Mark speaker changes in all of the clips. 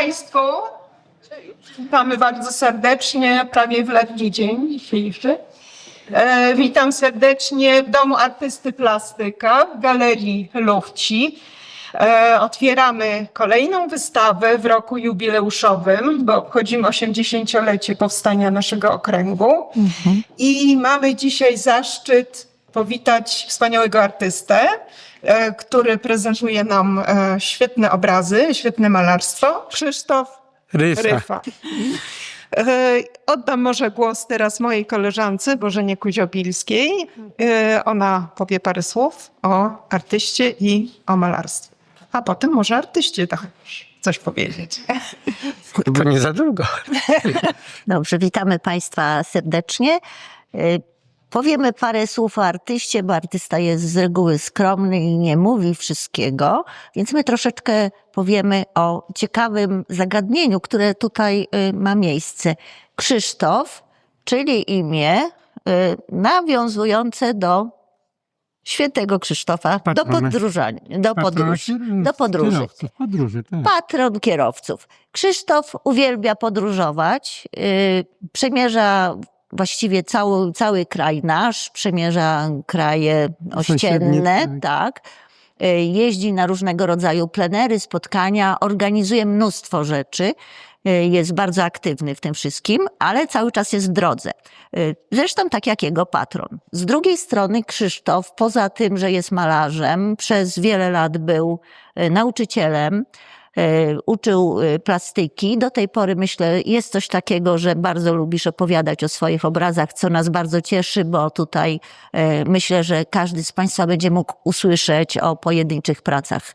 Speaker 1: Państwu. Witamy bardzo serdecznie, prawie w letni dzień dzisiejszy. E, witam serdecznie w Domu Artysty Plastyka w Galerii Lufci. E, otwieramy kolejną wystawę w roku jubileuszowym, bo obchodzimy 80-lecie powstania naszego okręgu. I mamy dzisiaj zaszczyt powitać wspaniałego artystę, e, który prezentuje nam e, świetne obrazy, świetne malarstwo. Krzysztof
Speaker 2: Ryfa.
Speaker 1: Ryfa. E, Oddam może głos teraz mojej koleżance Bożenie Kuziobilskiej. Ona powie parę słów o artyście i o malarstwie. A potem może artyście tak coś powiedzieć.
Speaker 2: Bo nie za długo.
Speaker 3: Dobrze, witamy Państwa serdecznie. Powiemy parę słów o artyście, bo artysta jest z reguły skromny i nie mówi wszystkiego, więc my troszeczkę powiemy o ciekawym zagadnieniu, które tutaj y, ma miejsce. Krzysztof, czyli imię y, nawiązujące do świętego Krzysztofa, do
Speaker 2: Patrona-
Speaker 3: podróżania, do podróży. Do podróży.
Speaker 2: Kierowców, podróży, tak.
Speaker 3: Patron kierowców. Krzysztof uwielbia podróżować, yy, przemierza właściwie cały, cały kraj nasz, przemierza kraje ościenne,
Speaker 2: Sąsiednie,
Speaker 3: tak. Yy, Jeździ na różnego rodzaju plenery, spotkania, organizuje mnóstwo rzeczy. Yy, Jest bardzo aktywny w tym wszystkim, ale cały czas jest w drodze. Yy, Zresztą tak jak jego patron. Z drugiej strony Krzysztof, poza tym, że jest malarzem, przez wiele lat był nauczycielem, uczył e, plastyki. Do tej pory myślę, jest coś takiego, że bardzo lubisz opowiadać o swoich obrazach, co nas bardzo cieszy, bo tutaj e, myślę, że każdy z Państwa będzie mógł usłyszeć o pojedynczych pracach.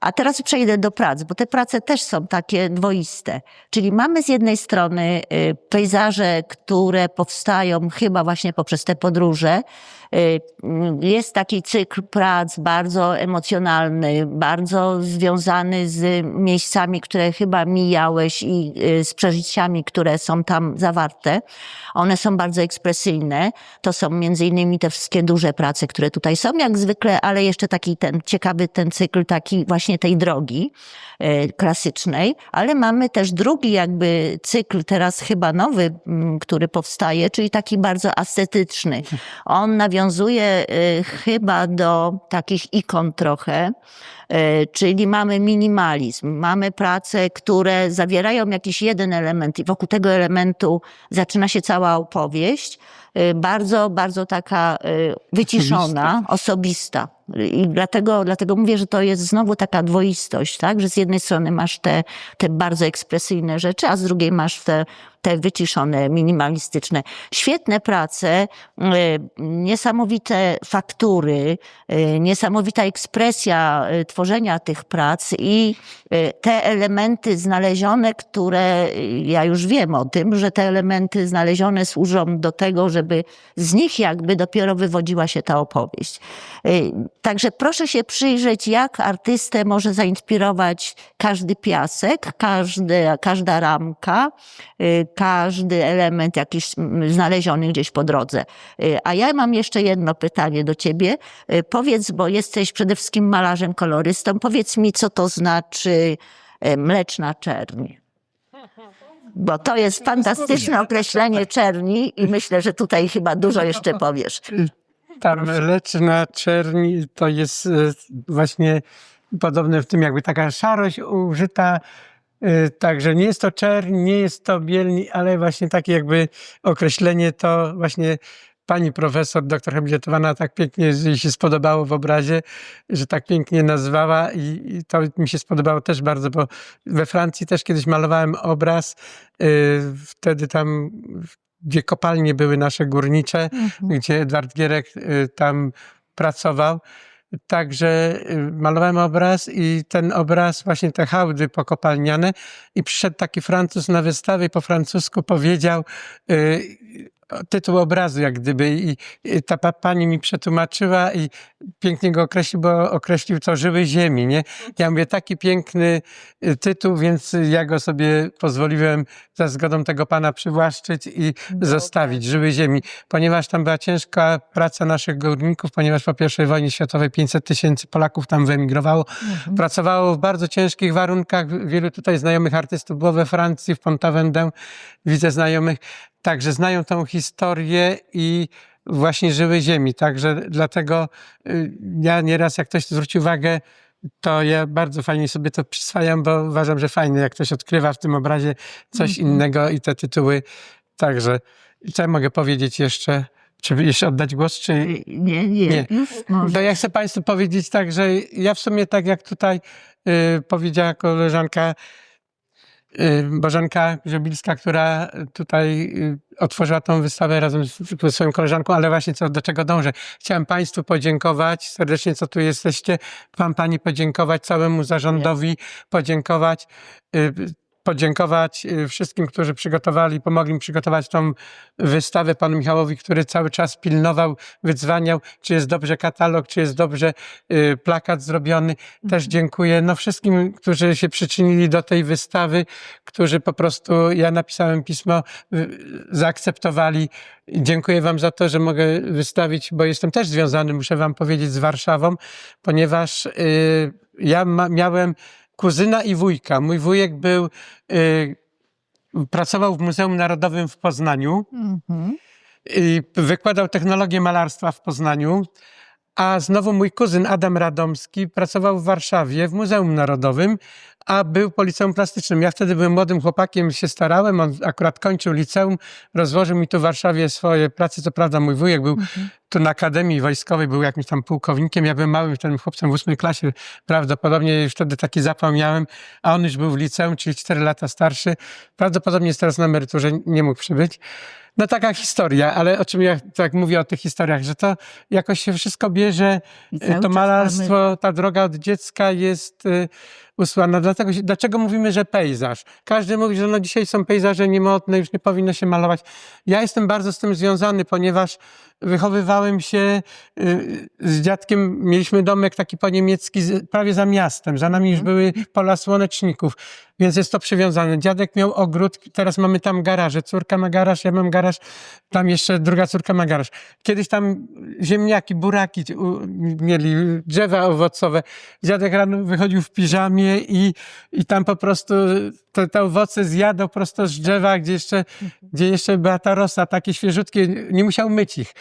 Speaker 3: A teraz przejdę do prac, bo te prace też są takie dwoiste. Czyli mamy z jednej strony pejzaże, które powstają chyba właśnie poprzez te podróże. Y, mm, Jest taki cykl prac bardzo emocjonalny, bardzo związany z miejscami, które chyba mijałeś i y, z przeżyciami, które są tam zawarte. One są bardzo ekspresyjne. To są między innymi te wszystkie duże prace, które tutaj są jak zwykle, ale jeszcze taki ten ciekawy ten cykl taki właśnie tej drogi e, klasycznej, ale mamy też drugi jakby cykl teraz chyba nowy, m, który powstaje, czyli taki bardzo ascetyczny. On nawiązuje e, chyba do takich ikon trochę, E, Czyli mamy minimalizm, mamy prace, które zawierają jakiś jeden element i wokół tego elementu zaczyna się cała opowieść. E, Bardzo, bardzo taka wyciszona, osobista. I dlatego, dlatego mówię, że to jest znowu taka dwoistość, tak? Że z jednej strony masz te, te bardzo ekspresyjne rzeczy, a z drugiej masz te, te wyciszone, minimalistyczne. Świetne prace, e, niesamowite faktury, e, niesamowita ekspresja e, tworzenia tych prac i te elementy znalezione, które ja już wiem o tym, że te elementy znalezione służą do tego, żeby z nich jakby dopiero wywodziła się ta opowieść. Także proszę się przyjrzeć, jak artystę może zainspirować każdy piasek, każdy, każda ramka, każdy element jakiś mm, znaleziony gdzieś po drodze. Y, A ja mam jeszcze jedno pytanie do ciebie. Y, Powiedz, bo jesteś przede wszystkim malarzem, kolorystą, powiedz mi, co to znaczy y, mleczna czerń. Bo to jest fantastyczne określenie czerni i myślę, że tutaj chyba dużo jeszcze powiesz.
Speaker 2: Ta mleczna czerni to jest właśnie podobne w tym jakby taka szarość użyta, także nie jest to czerń, nie jest to bielni, ale właśnie takie jakby określenie to właśnie pani profesor, doktor habilitowana tak pięknie jej się spodobało w obrazie, że tak pięknie nazwała i, i to mi się spodobało też bardzo, bo we Francji też kiedyś malowałem obraz, e, wtedy tam gdzie kopalnie były nasze górnicze, gdzie Edward Gierek y, tam pracował. Także y, malowałem obraz i ten obraz, właśnie te hałdy pokopalniane i przyszedł taki Francuz na wystawę i po francusku powiedział y, tytuł obrazu, jak gdyby. I, i ta pa, pani mi przetłumaczyła i pięknie go określił, bo określił to żywy ziemi, nie? Ja mówię, taki piękny y, tytuł, więc ja go sobie pozwoliłem za zgodą tego pana przywłaszczyć i zostawić, żywy ziemi. Ponieważ tam była ciężka praca naszych górników, ponieważ po I wojnie światowej 500 tysięcy Polaków tam wyemigrowało. Pracowało w bardzo ciężkich warunkach. Wielu tutaj znajomych artystów było we Francji, w Pont-Avendę. Widzę znajomych. Także znają tą historię i właśnie żyły ziemi. Także dlatego y, ja nieraz, jak ktoś zwróci uwagę, to ja bardzo fajnie sobie to przyswajam, bo uważam, że fajnie, jak ktoś odkrywa w tym obrazie coś innego i te tytuły. Także co ja mogę powiedzieć jeszcze? Czy jeszcze oddać głos, czy
Speaker 3: Nie, nie,
Speaker 2: Nie.
Speaker 3: już może.
Speaker 2: to ja chcę Państwu powiedzieć tak, że ja w sumie tak jak tutaj y, powiedziała koleżanka y, Bożenka Grzebilska, która tutaj y, otworzyła tą wystawę razem z, swoją koleżanką, ale właśnie co, do czego dążę. Chciałem Państwu podziękować serdecznie, co tu jesteście, Wam Pani podziękować, całemu zarządowi podziękować. Podziękować y, wszystkim, którzy przygotowali, pomogli mi przygotować tą wystawę, panu Michałowi, który cały czas pilnował, wydzwaniał, czy jest dobrze katalog, czy jest dobrze y, plakat zrobiony. Też dziękuję no, wszystkim, którzy się przyczynili do tej wystawy, którzy po prostu, ja napisałem pismo, y, zaakceptowali. Dziękuję wam za to, że mogę wystawić, bo jestem też związany, muszę wam powiedzieć, z Warszawą, ponieważ y, ja miałem kuzyna i wujka. Mój wujek był, y, pracował w Muzeum Narodowym w Poznaniu
Speaker 3: Mhm.
Speaker 2: i wykładał technologię malarstwa w Poznaniu. A znowu mój kuzyn Adam Radomski pracował w Warszawie w Muzeum Narodowym, a był po liceum plastycznym. Ja wtedy byłem młodym chłopakiem, się starałem, on akurat kończył liceum, rozłożył mi tu w Warszawie swoje prace. Co prawda mój wujek był tu na Akademii Wojskowej, był jakimś tam pułkownikiem, ja byłem małym wtedy chłopcem w ósmej klasie, prawdopodobnie już wtedy taki zapał miałem, a on już był w liceum, czyli 4 lata starszy. Prawdopodobnie jest teraz na emeryturze, nie mógł przybyć. No taka historia, ale o czym ja tak mówię o tych historiach, że to jakoś się wszystko bierze,
Speaker 3: cały
Speaker 2: to malarstwo, ta droga od dziecka jest y, usłana. Dlatego, dlaczego mówimy, że pejzaż? Każdy mówi, że no dzisiaj są pejzaże niemodne, już nie powinno się malować. Ja jestem bardzo z tym związany, ponieważ wychowywałem się y, z dziadkiem, mieliśmy domek taki po niemiecki prawie za miastem, za nami już były pola słoneczników, więc jest to przywiązane. Dziadek miał ogród, teraz mamy tam garaże, córka ma garaż, ja mam garaż, tam jeszcze druga córka ma garaż. Kiedyś tam ziemniaki, buraki mieli, drzewa owocowe. Dziadek rano wychodził w piżamie i, i tam po prostu te, te owoce zjadał prosto z drzewa, gdzie jeszcze, gdzie jeszcze była ta rosa, takie świeżutkie, nie musiał myć ich.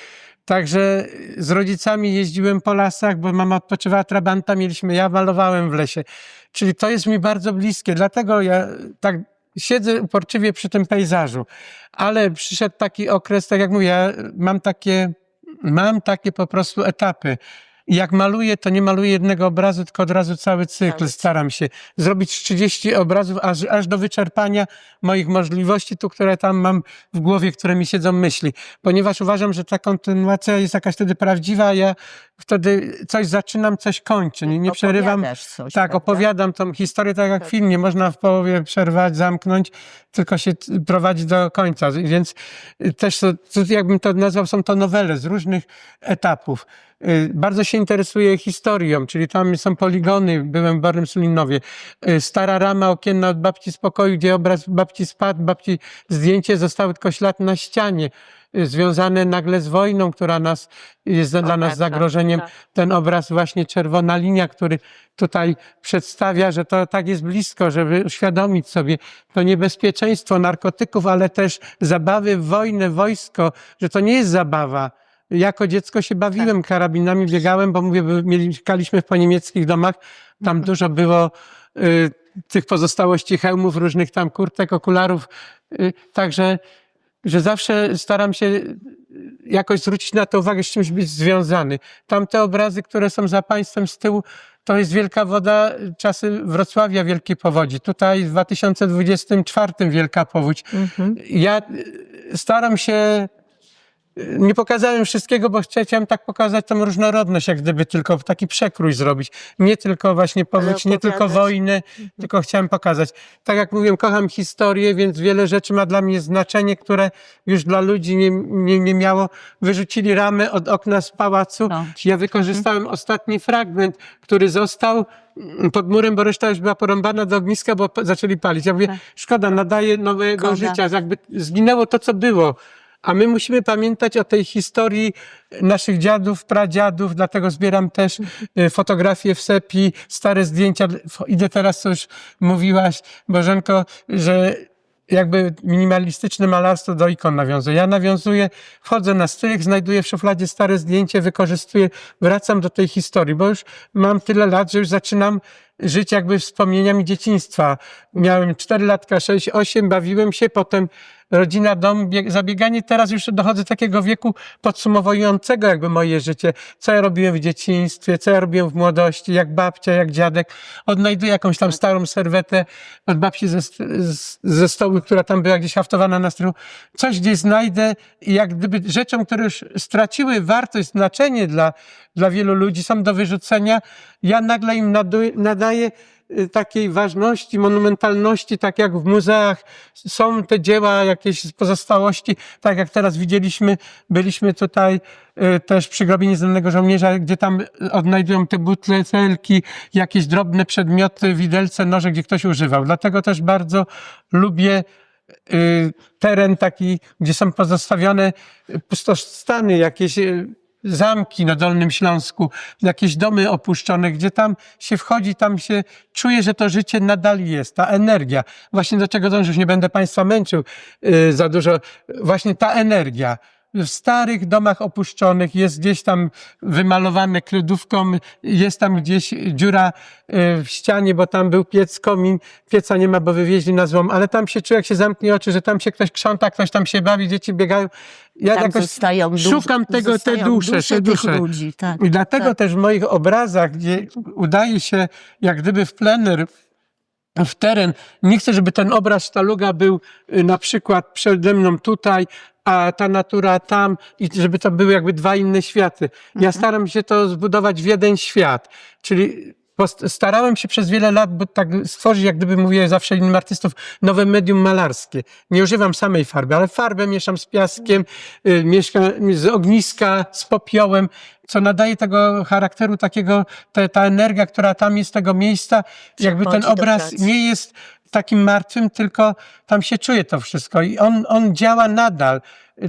Speaker 2: Także z rodzicami jeździłem po lasach, bo mama odpoczywała trabanta, mieliśmy, ja malowałem w lesie. Czyli to jest mi bardzo bliskie, dlatego ja tak siedzę uporczywie przy tym pejzażu. Ale przyszedł taki okres, tak jak mówię, ja mam takie, mam takie po prostu etapy. Jak maluję, to nie maluję jednego obrazu, tylko od razu cały cykl.
Speaker 3: Cały
Speaker 2: Staram się zrobić 30 obrazów, aż, aż do wyczerpania moich możliwości, tu, które tam mam w głowie, które mi siedzą myśli. Ponieważ uważam, że ta kontynuacja jest jakaś wtedy prawdziwa, a ja wtedy coś zaczynam, coś kończę. Nie, nie przerywam.
Speaker 3: Coś,
Speaker 2: Tak,
Speaker 3: prawda?
Speaker 2: opowiadam tą historię tak jak w filmie. Można w połowie przerwać, zamknąć, tylko się prowadzi do końca. Więc też, to jakbym to nazwał, są to nowele z różnych etapów. Y, Bardzo się interesuję historią, czyli tam są poligony, byłem w Bornym Sulinowie. Y, Stara rama okienna od babci z pokoju, gdzie obraz babci spadł, babci zdjęcie, zostały tylko ślad na ścianie y, związane nagle z wojną, która nas jest dla nas
Speaker 3: Oznacza,
Speaker 2: zagrożeniem.
Speaker 3: tak.
Speaker 2: Ten obraz właśnie czerwona linia, który tutaj przedstawia, że to tak jest blisko, żeby uświadomić sobie to niebezpieczeństwo narkotyków, ale też zabawy w wojnę, wojsko, że to nie jest zabawa. Jako dziecko się bawiłem
Speaker 3: Tak.
Speaker 2: karabinami, biegałem, bo mówię, mieszkaliśmy w po niemieckich domach, tam
Speaker 3: Mhm.
Speaker 2: dużo było y, tych pozostałości hełmów, różnych tam kurtek, okularów, y, także że zawsze staram się y, jakoś zwrócić na to uwagę, z czymś być związany. Tamte obrazy, które są za państwem z tyłu, to jest Wielka Woda, czasy Wrocławia Wielkiej Powodzi. Tutaj w 2024 Wielka Powódź.
Speaker 3: Mhm.
Speaker 2: Ja y, staram się nie pokazałem wszystkiego, bo chciałem tak pokazać tą różnorodność, jak gdyby tylko taki przekrój zrobić. Nie tylko właśnie powódź, nie tylko wojny, tylko chciałem pokazać. Tak jak mówiłem, kocham historię, więc wiele rzeczy ma dla mnie znaczenie, które już dla ludzi nie, nie, nie miało. Wyrzucili ramy od okna z pałacu.
Speaker 3: No.
Speaker 2: Ja wykorzystałem ostatni fragment, który został mm, pod murem, bo reszta już była porąbana do ogniska, bo zaczęli palić. Ja mówię,
Speaker 3: Tak.
Speaker 2: szkoda, nadaje nowego życia, jakby zginęło to, co było. A my musimy pamiętać o tej historii naszych dziadów, pradziadów, dlatego zbieram też y, fotografie w sepi, stare zdjęcia. Idę teraz, co już mówiłaś, Bożenko, że jakby minimalistyczne malarstwo do ikon nawiązuje. Ja nawiązuję, wchodzę na strych, znajduję w szufladzie stare zdjęcie, wykorzystuję, wracam do tej historii, bo już mam tyle lat, że już zaczynam żyć jakby wspomnieniami dzieciństwa. Miałem 4 latka, 6, 8, bawiłem się, potem rodzina, dom, bieg, zabieganie. Teraz już dochodzę do takiego wieku podsumowującego jakby moje życie. Co ja robiłem w dzieciństwie, co ja robiłem w młodości, jak babcia, jak dziadek. Odnajduję jakąś tam starą serwetę od babci ze, ze stołu, która tam była gdzieś haftowana na strychu. Coś gdzieś znajdę i jak gdyby rzeczom, które już straciły wartość, znaczenie dla, dla wielu ludzi, są do wyrzucenia, ja nagle im nadaję y, takiej ważności, monumentalności, tak jak w muzeach są te dzieła, jakieś pozostałości, tak jak teraz widzieliśmy, byliśmy tutaj y, też przy grobie nieznanego żołnierza, gdzie tam y, odnajdują te butelki, jakieś drobne przedmioty, widelce, noże, gdzie ktoś używał. Dlatego też bardzo lubię teren taki, gdzie są pozostawione pustostany, jakieś zamki na Dolnym Śląsku, jakieś domy opuszczone, gdzie tam się wchodzi, tam się czuje, że to życie nadal jest, ta energia. Właśnie do czego dążę, już nie będę Państwa męczył y, za dużo. Właśnie ta energia. W starych domach opuszczonych jest gdzieś tam wymalowane kredówką, jest tam gdzieś dziura y, w ścianie, bo tam był piec, komin. Pieca nie ma, bo wywieźli na złom, ale tam się czuje, jak się zamknie oczy, że tam się ktoś krząta, ktoś tam się bawi, dzieci biegają. Ja
Speaker 3: Tam
Speaker 2: jakoś szukam tego, te dusze,
Speaker 3: dusze
Speaker 2: te dusze.
Speaker 3: ludzi, tak,
Speaker 2: I dlatego
Speaker 3: tak.
Speaker 2: też w moich obrazach, gdzie udaje się jak gdyby w plener, w teren, nie chcę, żeby ten obraz sztaluga był y, na przykład przede mną tutaj, a ta natura tam i żeby to były jakby dwa inne światy. Ja
Speaker 3: Mhm.
Speaker 2: staram się to zbudować w jeden świat, czyli starałem się przez wiele lat bo tak stworzyć, jak gdyby mówię zawsze innym artystów, nowe medium malarskie. Nie używam samej farby, ale farbę mieszam z piaskiem, y, mieszkam z ogniska, z popiołem, co nadaje tego charakteru takiego, te, ta energia, która tam jest tego miejsca, jakby ten obraz nie jest takim martwym, tylko tam się czuje to wszystko i on, on działa nadal.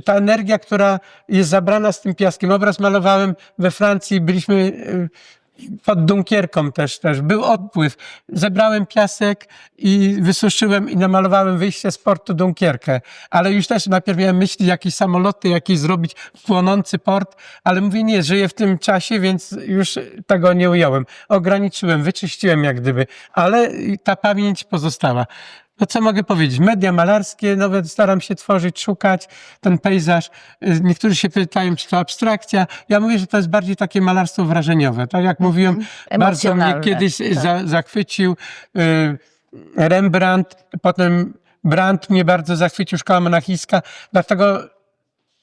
Speaker 2: Ta energia, która jest zabrana z tym piaskiem. Obraz malowałem we Francji, byliśmy y, pod Dunkierką też, też. Był odpływ. Zebrałem piasek i wysuszyłem i namalowałem wyjście z portu Dunkierkę. Ale już też najpierw miałem myśli jakieś samoloty, jakieś zrobić płonący port, ale mówię nie, żyję w tym czasie, więc już tego nie ująłem. Ograniczyłem, wyczyściłem jak gdyby, ale ta pamięć pozostała. No co mogę powiedzieć? Media malarskie, nowe staram się tworzyć, szukać ten pejzaż. Y, Niektórzy się pytają, czy to abstrakcja. Ja mówię, że to jest bardziej takie malarstwo wrażeniowe. Tak jak mówiłem, bardzo mnie kiedyś
Speaker 3: tak.
Speaker 2: za, zachwycił y, Rembrandt, potem Brandt mnie bardzo zachwycił, szkoła monachijska. Dlatego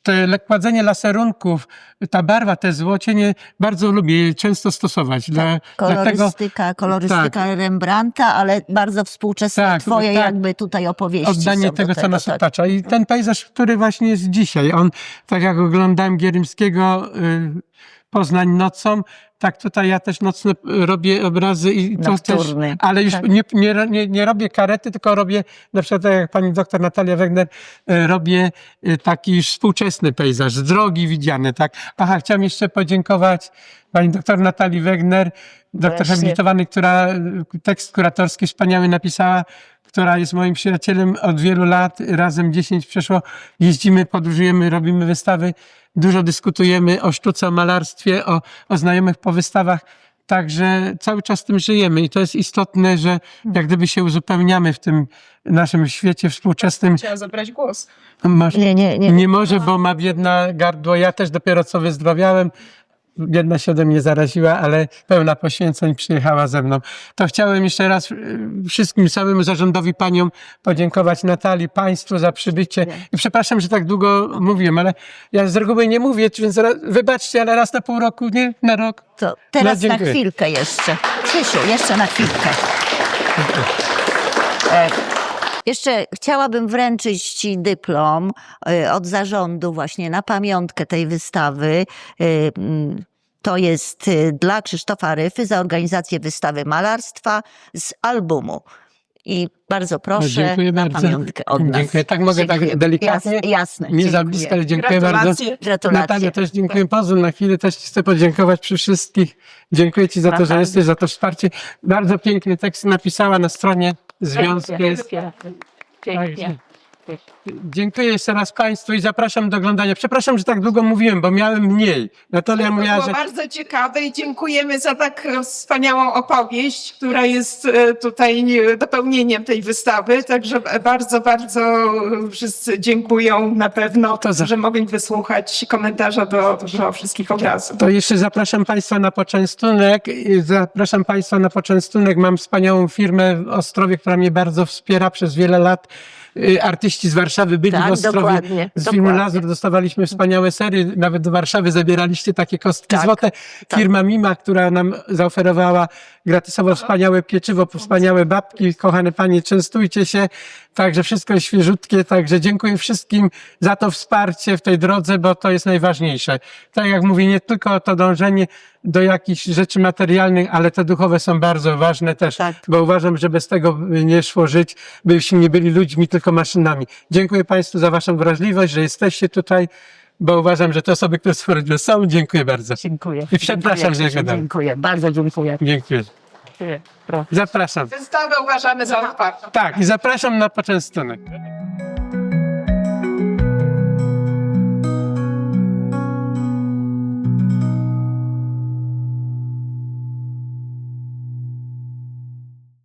Speaker 2: te kładzenie laserunków, ta barwa, te złocienie, bardzo lubię je często stosować. Dla, dlatego
Speaker 3: Kolorystyka, kolorystyka Rembrandta, ale bardzo współczesne
Speaker 2: Tak,
Speaker 3: twoje
Speaker 2: tak.
Speaker 3: jakby tutaj opowieści
Speaker 2: oddanie
Speaker 3: do
Speaker 2: tego, co nas
Speaker 3: tak.
Speaker 2: otacza. I ten pejzaż, który właśnie jest dzisiaj, on, tak jak oglądałem Gierymskiego, y, Poznań nocą, tak tutaj ja też nocne y, robię obrazy i to też, ale już
Speaker 3: tak.
Speaker 2: nie, nie, nie, nie robię karety, tylko robię, na przykład tak jak pani doktor Natalia Wegner, y, robię y, taki już współczesny pejzaż, z drogi widziany, tak. Aha, chciałem jeszcze podziękować pani doktor Natalii Wegner, doktor
Speaker 3: Właśnie.
Speaker 2: habilitowany, która tekst kuratorski wspaniały napisała, która jest moim przyjacielem od wielu lat, razem 10 przeszło, jeździmy, podróżujemy, robimy wystawy, dużo dyskutujemy o sztuce, o malarstwie, o, o znajomych po wystawach, także cały czas tym żyjemy i to jest istotne, że jak gdyby się uzupełniamy w tym naszym świecie współczesnym.
Speaker 1: Chciała zabrać głos.
Speaker 2: Masz,
Speaker 3: Nie, nie, nie.
Speaker 2: nie może, bo ma biedna gardło. Ja też dopiero co wyzdrowiałem. Jedna się ode mnie zaraziła, ale pełna poświęceń przyjechała ze mną. To chciałem jeszcze raz y, wszystkim, całemu zarządowi, paniom podziękować, Natalii, państwu za przybycie. I przepraszam, że tak długo mówiłem, ale ja z reguły nie mówię, więc wybaczcie, ale raz na pół roku, nie? Na rok.
Speaker 3: To teraz
Speaker 2: No,
Speaker 3: na chwilkę jeszcze. Krzysiu, jeszcze na chwilkę. E, Jeszcze chciałabym wręczyć Ci dyplom e, od zarządu właśnie na pamiątkę tej wystawy. E, mm, To jest e, dla Krzysztofa Ryfy za organizację wystawy malarstwa z albumu. I bardzo proszę
Speaker 2: No, dziękuję
Speaker 3: na
Speaker 2: bardzo.
Speaker 3: pamiątkę od nas.
Speaker 2: Dziękuję. Tak mogę tak
Speaker 3: Dziękuję.
Speaker 2: delikatnie?
Speaker 3: Jasne, jasne.
Speaker 2: Nie za
Speaker 3: dziękuję.
Speaker 2: blisko, ale dziękuję bardzo.
Speaker 1: Gratulacje.
Speaker 3: Gratulacje.
Speaker 2: Natalia, też dziękuję. Pozwól na chwilę, też chcę podziękować przy wszystkich. Dziękuję Ci za to, że jesteś, za to wsparcie. Bardzo piękny tekst napisała na stronie związku. Jest.
Speaker 3: Pięknie.
Speaker 2: Dziękuję jeszcze raz Państwu i zapraszam do oglądania. Przepraszam, że tak długo mówiłem, bo miałem mniej. Natalia
Speaker 1: To
Speaker 2: mówiła,
Speaker 1: było
Speaker 2: że
Speaker 1: bardzo ciekawe i dziękujemy za tak wspaniałą opowieść, która jest e, tutaj e, dopełnieniem tej wystawy. Także bardzo, bardzo wszyscy dziękują na pewno,
Speaker 2: To za-
Speaker 1: że mogli wysłuchać komentarza do, do wszystkich obrazów.
Speaker 2: To jeszcze zapraszam Państwa na poczęstunek. I Zapraszam Państwa na poczęstunek. Mam wspaniałą firmę w Ostrowie, która mnie bardzo wspiera przez wiele lat. Y, Artyści z Warszawy byli
Speaker 3: Tak,
Speaker 2: w Ostrowie.
Speaker 3: dokładnie,
Speaker 2: Z filmu
Speaker 3: dokładnie.
Speaker 2: Lazur dostawaliśmy wspaniałe serie. Nawet do Warszawy zabieraliście takie kostki
Speaker 3: Tak,
Speaker 2: złote.
Speaker 3: tak.
Speaker 2: Firma Mima, która nam zaoferowała gratisowo wspaniałe pieczywo, wspaniałe babki. Kochane Panie, częstujcie się. Także wszystko jest świeżutkie. Także dziękuję wszystkim za to wsparcie w tej drodze, bo to jest najważniejsze. Tak jak mówię, nie tylko to dążenie do jakichś rzeczy materialnych, ale te duchowe są bardzo ważne też,
Speaker 3: Tak.
Speaker 2: bo uważam, że bez tego nie szło żyć, byśmy nie byli ludźmi, tylko maszynami. Dziękuję Państwu za Waszą wrażliwość, że jesteście tutaj, bo uważam, że te osoby, które stworzyły są. Dziękuję bardzo.
Speaker 3: Dziękuję.
Speaker 2: I przepraszam, że
Speaker 3: Dziękuję,
Speaker 2: gadam.
Speaker 3: Dziękuję, bardzo dziękuję.
Speaker 2: Dziękuję. Zapraszam.
Speaker 1: Wystawę uważamy za otwartą.
Speaker 2: Tak, zapraszam na poczęstunek.